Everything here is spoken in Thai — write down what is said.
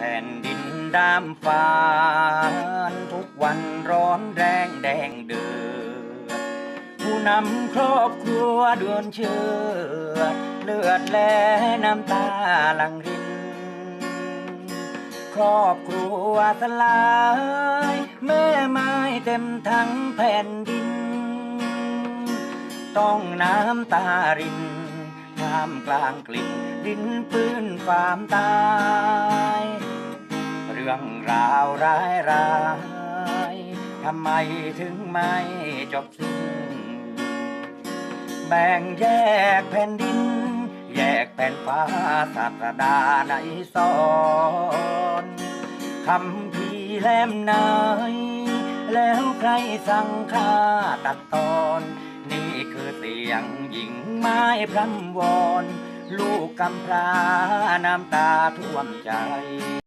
แผ่นดินดามฟ้านทุกวันร้อนแรงแดงเดือดผู้นำครอบครัวเดือนเชื่อเลือดและน้ำตาหลังริน ครอบครัวสลายแม่ไม้เต็มทั้งแผ่นดิน ต้องน้ำตารินท่ามกลางกลิ่นดินปื้นความตาย รื่องราวร้ายร้ายทำไมถึงไม่จบสิ้น แบ่งแยกแผ่นดิน แยกแผ่นฟ้าศาสดาในสอนคำพี่แลมนายแล้วใครสั่งฆ่าตัดตอน นี่คือเสียงหญิงไม้พรำวอนลูกกำพร้าน้ำตาท่วมใจ